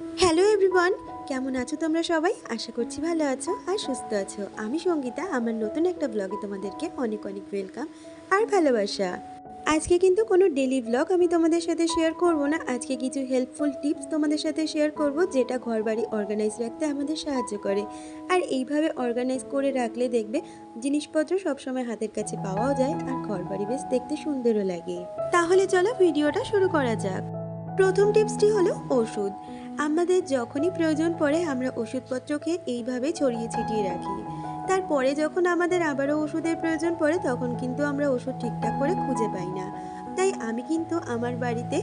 Hello everyone কেমন আছো তোমরা সবাই? আশা করছি ভালো আছো আর সুস্থ আছো। আমি সঙ্গীতা, আমার নতুন একটা ব্লগে তোমাদেরকে অনেক অনেক ওয়েলকাম আর ভালোবাসা। আজকে কিন্তু কোনো ডেলি ব্লগ আমি তোমাদের সাথে শেয়ার করব না। আজকে কিছু হেল্পফুল টিপস তোমাদের সাথে শেয়ার করব, যেটা ঘরবাড়ি অর্গানাইজ রাখতে আমাদের সাহায্য করে। আর এইভাবে অর্গানাইজ করে রাখলে দেখবে জিনিসপত্র সবসময় হাতের কাছে পাওয়াও যায় আর ঘরবাড়ি বেশ দেখতে সুন্দরও লাগে। তাহলে চলো ভিডিওটা শুরু করা যাক। প্রথম টিপসটি হলো ওষুধ। আমাদের যখনই প্রয়োজন পড়ে, আমরা ওষুধপত্রকে এইভাবে ছড়িয়ে ছিটিয়ে রাখি। তারপরে যখন আমাদের আবারও ওষুধের প্রয়োজন পড়ে, তখন কিন্তু আমরা ওষুধ ঠিকঠাক করে খুঁজে পাই না। তাই আমি কিন্তু আমার বাড়িতে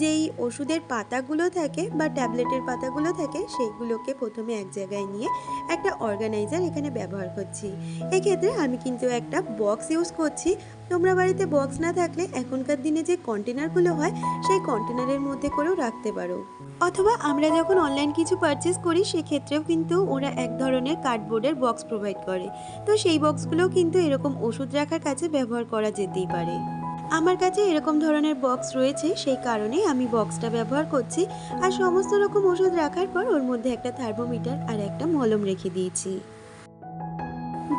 যেই ওষুধের পাতাগুলো থাকে বা ট্যাবলেটের পাতাগুলো থাকে সেইগুলোকে প্রথমে এক জায়গায় নিয়ে একটা অর্গানাইজার এখানে ব্যবহার করছি। এক্ষেত্রে আমি কিন্তু একটা বক্স ইউজ করছি। তোমরা বাড়িতে বক্স না থাকলে এখনকার দিনে যে কন্টেনারগুলো হয় সেই কন্টেনারের মধ্যে করেও রাখতে পারো। অথবা আমরা যখন অনলাইন কিছু পারচেস করি সেক্ষেত্রেও কিন্তু ওরা এক ধরনের কার্ডবোর্ডের বক্স প্রোভাইড করে। তো সেই বক্সগুলোও কিন্তু এরকম ওষুধ রাখার কাছে ব্যবহার করা যেতেই পারে। আমার কাছে এরকম ধরনের বক্স রয়েছে, সেই কারণে আমি বক্সটা ব্যবহার করছি। আর সমস্ত রকম ওষুধ রাখার পর ওর মধ্যে একটা থার্মোমিটার আর একটা মলম রেখে দিয়েছি।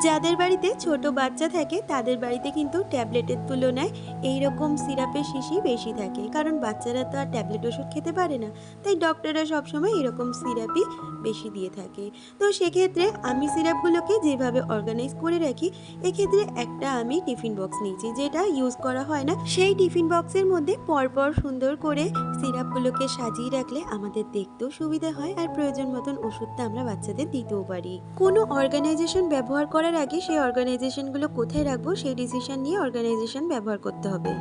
যাদের বাড়িতে ছোট বাচ্চা থাকে, তাদের বাড়িতে কিন্তু ট্যাবলেটের তুলনায় এই রকম সিরাপের শিশি বেশি থাকে। কারণ বাচ্চারা তো আর ট্যাবলেট ওষুধ খেতে পারে না। তাই ডক্টররা সবসময় এরকম সিরাপই বেশি দিয়ে থাকে। তো সেক্ষেত্রে আমি সিরাপগুলোকে যেভাবে অর্গানাইজ করে রাখি, এক্ষেত্রে একটা আমি টিফিন বক্স নিয়েছি, যেটা ইউজ করা হয় না। সেই টিফিন বক্সের মধ্যে পরপর সুন্দর করে সিরাপগুলোকে সাজিয়ে রাখলে আমাদের দেখতেও সুবিধা হয়, আর প্রয়োজন মতন ওষুধটা আমরা বাচ্চাদের দিতেও পারি। কোনো অর্গানাইজেশন ব্যবহার করার আগে সেই অর্গানাইজেশনগুলো কোথায় রাখব সেই ডিসিশন নিয়ে অর্গানাইজেশন ব্যবহার করতে হবে।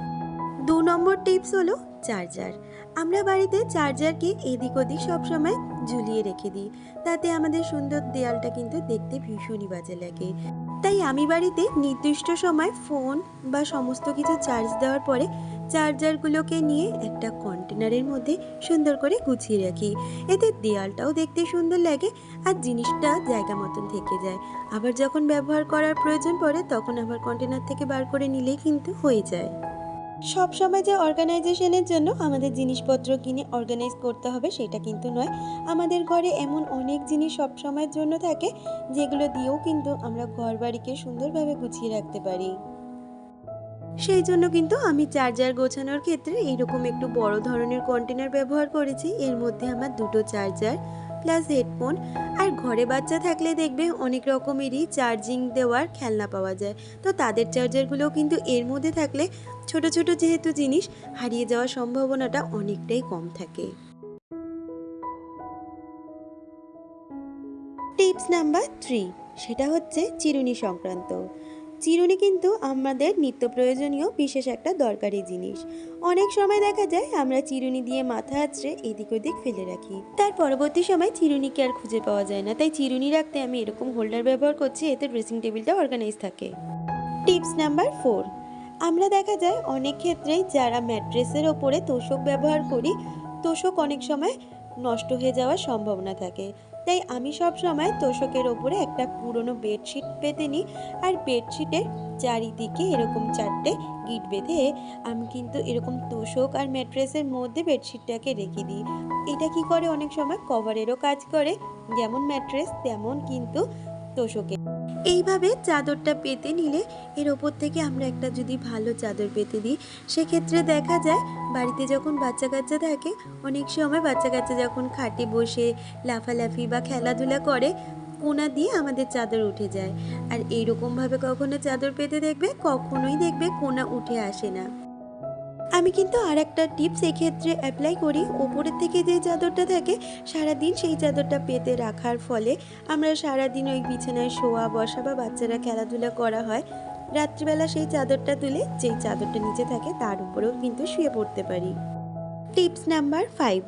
দু নম্বর টিপস হলো চার্জার। আমরা বাড়িতে চার্জারকে এদিক ওদিক সবসময় ঝুলিয়ে রেখে দিই। তাতে আমাদের সুন্দর দেয়ালটা কিন্তু দেখতে ভীষণই বাজে লাগে। তাই আমি বাড়িতে নির্দিষ্ট সময় ফোন বা সমস্ত কিছু চার্জ দেওয়ার পরে চার্জারগুলোকে নিয়ে একটা কন্টেনারের মধ্যে সুন্দর করে গুছিয়ে রাখি। এতে দেয়ালটাও দেখতে সুন্দর লাগে আর জিনিসটা জায়গা মতন থেকে যায়। আবার যখন ব্যবহার করার প্রয়োজন পড়ে, তখন আবার কন্টেনার থেকে বার করে নিলেই কিন্তু হয়ে যায়। সব সময় যে অর্গানাইজেশনের জন্য আমাদের জিনিসপত্র কিনে অর্গানাইজ করতে হবে, সেটা কিন্তু নয়। আমাদের ঘরে এমন অনেক জিনিস সব সময়ের জন্য থাকে, যেগুলো দিয়েও কিন্তু আমরা ঘর বাড়িকে সুন্দরভাবে গুছিয়ে রাখতে পারি। সেই জন্য কিন্তু আমি চার্জার গোছানোর ক্ষেত্রে এইরকম একটু বড় ধরনের কন্টেনার ব্যবহার করেছি। এর মধ্যে আমার দুটো চার্জার প্লাস হেডফোন আর ঘরে বাচ্চা থাকলে দেখবে অনেক রকমেরই চার্জিং দেওয়ার খেলনা পাওয়া যায়। তো তাদের চার্জারগুলোও কিন্তু এর মধ্যে থাকলে ছোট ছোট যেহেতু জিনিস, হারিয়ে যাওয়ার সম্ভাবনাটা অনেকটাই কম থাকে। টিপস নাম্বার থ্রি সেটা হচ্ছে চিরুনি সংক্রান্ত। চিরুনি কিন্তু আমাদের নিত্য প্রয়োজনীয় বিশেষ একটা দরকারি জিনিস। অনেক সময় দেখা যায় আমরা চিরুনি দিয়ে মাথা আঁচড়ে এদিক ওদিক ফেলে রাখি। তার পরবর্তী সময় চিরুনিকে আর খুঁজে পাওয়া যায় না। তাই চিরুনি রাখতে আমি এরকম হোল্ডার ব্যবহার করছি, এতে ড্রেসিং টেবিলটা অর্গানাইজ থাকে। Tips number four. আমরা দেখা যায় অনেক ক্ষেত্রেই যারা ম্যাট্রেসের ওপরে তোষক ব্যবহার করি, তোষক অনেক সময় নষ্ট হয়ে যাওয়ার সম্ভাবনা থাকে। তাই আমি সব সময় তোষকের ওপরে একটা পুরনো বেডশিট বেঁধে নিই আর বেডশিটের চারিদিকে এরকম চারটে গিট বেঁধে আমি কিন্তু এরকম তোষক আর ম্যাট্রেসের মধ্যে বেডশিটটাকে রেখে দিই। এটা কি করে? অনেক সময় কভারেরও কাজ করে। যেমন ম্যাট্রেস, তেমন কিন্তু তোষকে এইভাবে চাদরটা পেতে নিলে এর ওপর থেকে আমরা একটা যদি ভালো চাদর পেতে দিই, সেক্ষেত্রে দেখা যায় বাড়িতে যখন বাচ্চা কাচ্চা থাকে, অনেক সময় বাচ্চা কাচ্চা যখন খাটে বসে লাফালাফি বা খেলাধুলা করে, কোনা দিয়ে আমাদের চাদর উঠে যায়। আর এইরকমভাবে কখনো চাদর পেতে দেখবে, কখনোই দেখবে কোনা উঠে আসে না। আমি কিন্তু আর একটা টিপস এক্ষেত্রে অ্যাপ্লাই করি। ওপরের থেকে যে চাদরটা থাকে, সারাদিন সেই চাদরটা পেতে রাখার ফলে আমরা সারাদিন ওই বিছানায় শোয়া, বসা বা বাচ্চারা খেলাধুলা করা হয়, রাত্রিবেলা সেই চাদরটা তুলে যেই চাদরটা নিচে থাকে তার উপরেও কিন্তু শুয়ে পড়তে পারি। টিপস নাম্বার ফাইভ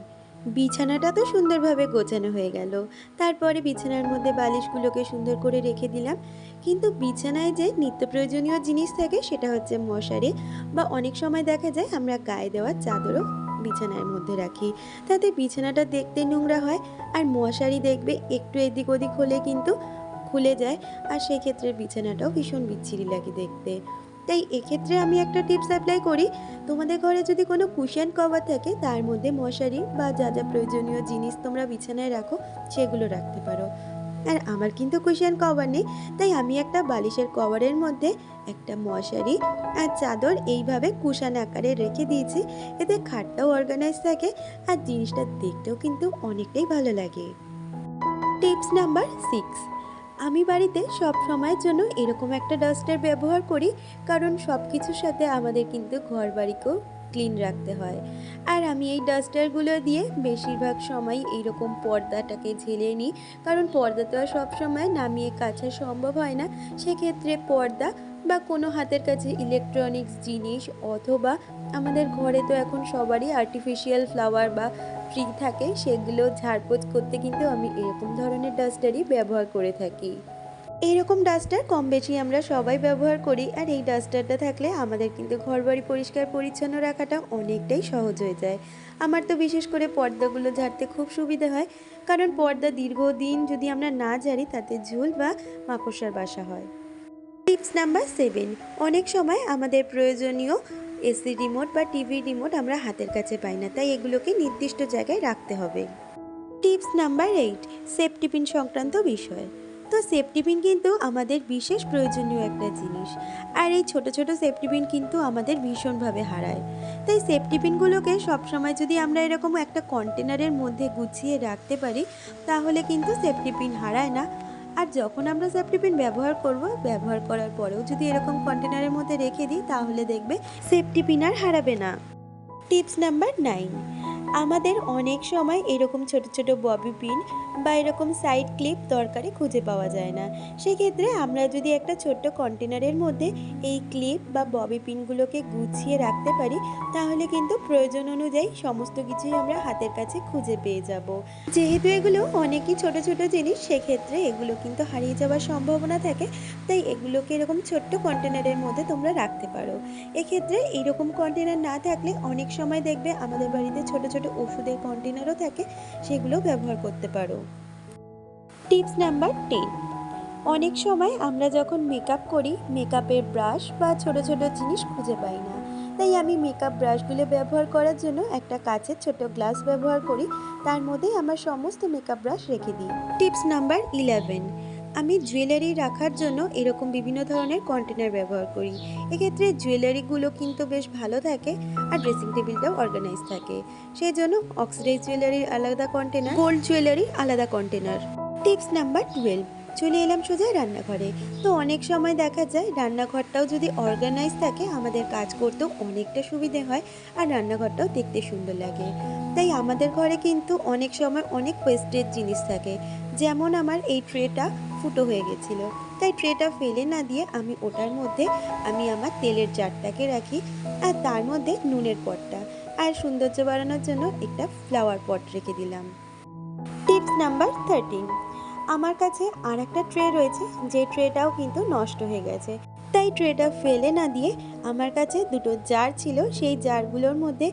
বিছানাটা তো সুন্দরভাবে গোছানো হয়ে গেল। তারপরে বিছানার মধ্যে বালিশগুলোকে সুন্দর করে রেখে দিলাম। কিন্তু বিছানায় যে নিত্য প্রয়োজনীয় জিনিস থাকে সেটা হচ্ছে মশারি বা অনেক সময় দেখা যায় আমরা গায়ে দেওয়া চাদরও বিছানার মধ্যে রাখি। তাতে বিছানাটা দেখতে নোংরা হয় আর মশারি দেখবে একটু এদিক ওদিক হলে কিন্তু খুলে যায়। আর সেক্ষেত্রে বিছানাটাও ভীষণ বিচ্ছিরি লাগে দেখতে। তাই এক্ষেত্রে আমি একটা টিপস অ্যাপ্লাই করি। তোমাদের ঘরে যদি কোনো কুশন কভার থাকে, তার মধ্যে মশারি বা যা যা প্রয়োজনীয় জিনিস তোমরা বিছানায় রাখো, সেগুলো রাখতে পারো। আর আমার কিন্তু কুশন কভার নেই, তাই আমি একটা বালিশের কভারের মধ্যে একটা মশারি আর চাদর এইভাবে কুশান আকারে রেখে দিয়েছি। এতে খাটটাও অর্গানাইজ থাকে আর জিনিসটা দেখতেও কিন্তু অনেকটাই ভালো লাগে। টিপস নাম্বার সিক্স আমি বাড়িতে সব সময়ের জন্য এরকম একটা ডাস্টার ব্যবহার করি, কারণ সব কিছুর সাথে আমাদের কিন্তু ঘর বাড়িকেও ক্লিন রাখতে হয়। আর আমি এই ডাস্টারগুলো দিয়ে বেশিরভাগ সময় এইরকম পর্দাটাকে ঝেলে নিই, কারণ পর্দা তো আর সবসময় নামিয়ে কাছা সম্ভব হয় না। সেক্ষেত্রে পর্দা বা কোনো হাতের কাছে ইলেকট্রনিক্স জিনিস অথবা আমাদের ঘরে তো এখন সবারই আর্টিফিশিয়াল ফ্লাওয়ার বা ফ্রি থাকে, সেগুলো ঝাড়পোছ করতে কিন্তু আমি এরকম ধরনের ডাস্টারই ব্যবহার করে থাকি। এইরকম ডাস্টার কম বেশি আমরা সবাই ব্যবহার করি, আর এই ডাস্টারটা থাকলে আমাদের কিন্তু ঘরবাড়ি পরিষ্কার পরিচ্ছন্ন রাখাটা অনেকটাই সহজ হয়ে যায়। আমার তো বিশেষ করে পর্দাগুলো ঝাড়তে খুব সুবিধা হয়, কারণ পর্দা দীর্ঘদিন যদি আমরা না ঝাড়ি তাতে ঝুল বা মাকড়সার বাসা হয়। Tips number seven. অনেক সময় আমাদের প্রয়োজনীয় এসি রিমোট বা টিভি রিমোট আমরা হাতের কাছে পাই না, তাই এগুলোকে নির্দিষ্ট জায়গায় রাখতে হবে। Tips number eight, safety pin সংক্রান্ত বিষয়। তো সেফটি পিন কিন্তু আমাদের বিশেষ প্রয়োজনীয় একটা জিনিস, আর এই ছোট ছোট সেফটি পিন কিন্তু আমাদের ভীষণভাবে হারায়। তাই সেফটি পিনগুলোকে সবসময় যদি আমরা এরকম একটা কন্টেনারের মধ্যে গুছিয়ে রাখতে পারি, তাহলে কিন্তু সেফটি পিন হারায় না। আর যখন আমরা সেফটিপিন ব্যবহার করব, ব্যবহার করার পরেও যদি এরকম কন্টেনারের মধ্যে রেখে দিই, তাহলে দেখবে সেফটি পিন আর হারাবে না। টিপস নাম্বার নাইন আমাদের অনেক সময় এরকম ছোট ছোট ববি পিন বা এরকম সাইড ক্লিপ দরকারে খুঁজে পাওয়া যায় না। সেক্ষেত্রে আমরা যদি একটা ছোট্ট কন্টেনারের মধ্যে এই ক্লিপ বা ববি পিনগুলোকে গুছিয়ে রাখতে পারি, তাহলে কিন্তু প্রয়োজন অনুযায়ী সমস্ত কিছুই আমরা হাতের কাছে খুঁজে পেয়ে যাব। যেহেতু এগুলো অনেকই ছোট ছোট জিনিস, সেক্ষেত্রে এগুলো কিন্তু হারিয়ে যাওয়ার সম্ভাবনা থাকে, তাই এগুলোকে এরকম ছোট্ট কন্টেনারের মধ্যে তোমরা রাখতে পারো। এক্ষেত্রে এইরকম কন্টেনার না থাকলে অনেক সময় দেখবে আমাদের বাড়িতে ছোট ছোট ওষুধের কন্টেনারও থাকে, সেগুলো ব্যবহার করতে পারো। Tips number ten. অনেক সময় আমরা যখন মেকআপ করি মেকআপের ব্রাশ বা ছোট ছোট জিনিস খুঁজে পাই না। তাই আমি মেকআপ ব্রাশগুলো ব্যবহার করার জন্য একটা কাচের ছোট গ্লাস ব্যবহার করি। তার মধ্যেই আমার সমস্ত মেকআপ ব্রাশ রেখে দিই। টিপস নাম্বার ইলেভেন আমি জুয়েলারি রাখার জন্য এরকম বিভিন্ন ধরনের কন্টেনার ব্যবহার করি। এক্ষেত্রে জুয়েলারিগুলো কিন্তু বেশ ভালো থাকে আর ড্রেসিং টেবিলটাও অর্গানাইজ থাকে। সেই জন্য অক্সিডাইজ জুয়েলারির আলাদা কন্টেনার গোল্ড জুয়েলারির আলাদা কন্টেনার টিপস নাম্বার টুয়েলভ। চলে এলাম সোজা রান্নাঘরে। তো অনেক সময় দেখা যায়, রান্নাঘরটাও যদি অর্গানাইজ থাকে, আমাদের কাজ করতেও অনেকটা সুবিধে হয় আর রান্নাঘরটাও দেখতে সুন্দর লাগে। তাই আমাদের ঘরে কিন্তু অনেক সময় অনেক ওয়েস্টেজ জিনিস থাকে। যেমন আমার এই ট্রেটা ফুটো হয়ে গেছিল। তাই ট্রেটা ফেলে না দিয়ে আমি ওটার মধ্যে আমি আমার তেলের জারটাকে রাখি আর তার মধ্যে নুনের পটটা আর সৌন্দর্য বাড়ানোর জন্য একটা ফ্লাওয়ার পট রেখে দিলাম। টিপস নাম্বার থার্টিন আমার কাছে আর একটা ট্রে রয়েছে, যে ট্রেটাও কিন্তু নষ্ট হয়ে গেছে। তাই ট্রেটা ফেলে না দিয়ে আমার কাছে দুটো জার ছিল, সেই জারগুলোর মধ্যে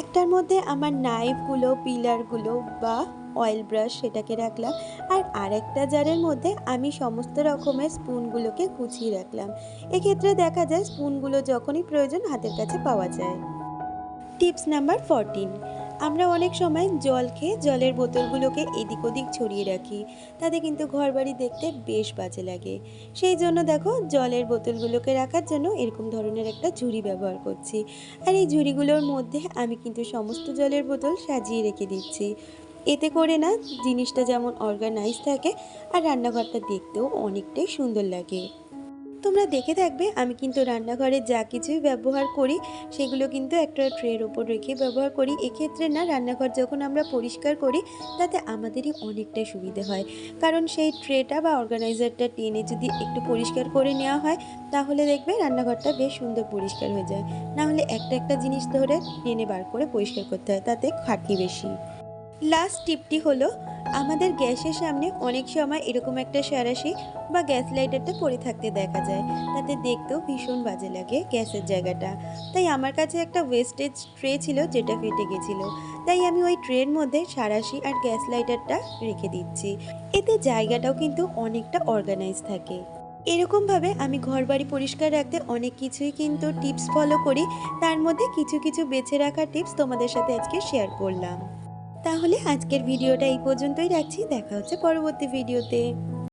একটার মধ্যে আমার নাইফগুলো, পিলারগুলো বা অয়েল ব্রাশ সেটাকে রাখলাম, আর আরেকটা জারের মধ্যে আমি সমস্ত রকমের স্পুনগুলোকে গুছিয়ে রাখলাম। এক্ষেত্রে দেখা যায় স্পুনগুলো যখনই প্রয়োজন হাতের কাছে পাওয়া যায়। টিপস নাম্বার ফরটিন আমরা অনেক সময় জল খেয়ে জলের বোতলগুলোকে এদিক ওদিক ছড়িয়ে রাখি। তাতে কিন্তু ঘরবাড়ি দেখতে বেশ বাজে লাগে। সেই জন্য দেখো, জলের বোতলগুলোকে রাখার জন্য এরকম ধরনের একটা ঝুড়ি ব্যবহার করছি। আর এই ঝুড়িগুলোর মধ্যে আমি কিন্তু সমস্ত জলের বোতল সাজিয়ে রেখে দিচ্ছি। এতে করে না, জিনিসটা যেমন অর্গানাইজ থাকে, আর রান্নাঘরটা দেখতেও অনেকটাই সুন্দর লাগে। তোমরা দেখে থাকবে, আমি কিন্তু রান্নাঘরে যা কিছুই ব্যবহার করি, সেগুলো কিন্তু একটা ট্রের ওপর রেখে ব্যবহার করি। এক্ষেত্রে না, রান্নাঘর যখন আমরা পরিষ্কার করি, তাতে আমাদেরই অনেকটাই সুবিধে হয়। কারণ সেই ট্রেটা বা অর্গানাইজারটা টেনে যদি একটু পরিষ্কার করে নেওয়া হয়, তাহলে দেখবে রান্নাঘরটা বেশ সুন্দর পরিষ্কার হয়ে যায়। না হলে একটা একটা জিনিস ধরে টেনে বার করে পরিষ্কার করতে হয়, তাতে খাটনি বেশি। লাস্ট টিপটি হলো, আমাদের গ্যাসের সামনে অনেক সময় এরকম একটা সারাশি বা গ্যাস লাইটারটা পড়ে থাকতে দেখা যায়। তাতে দেখতেও ভীষণ বাজে লাগে গ্যাসের জায়গাটা। তাই আমার কাছে একটা ওয়েস্টেজ ট্রে ছিল যেটা ফেটে গেছিল। তাই আমি ওই ট্রের মধ্যে সারাশি আর গ্যাস লাইটারটা রেখে দিচ্ছি। এতে জায়গাটাও কিন্তু অনেকটা অর্গানাইজ থাকে। এরকমভাবে আমি ঘর বাড়ি পরিষ্কার রাখতে অনেক কিছুই কিন্তু টিপস ফলো করি। তার মধ্যে কিছু কিছু বেছে রাখা টিপস তোমাদের সাথে আজকে শেয়ার করলাম। তাহলে আজকের ভিডিওটা এই পর্যন্তই রাখছি। দেখা হচ্ছে পরবর্তী ভিডিওতে।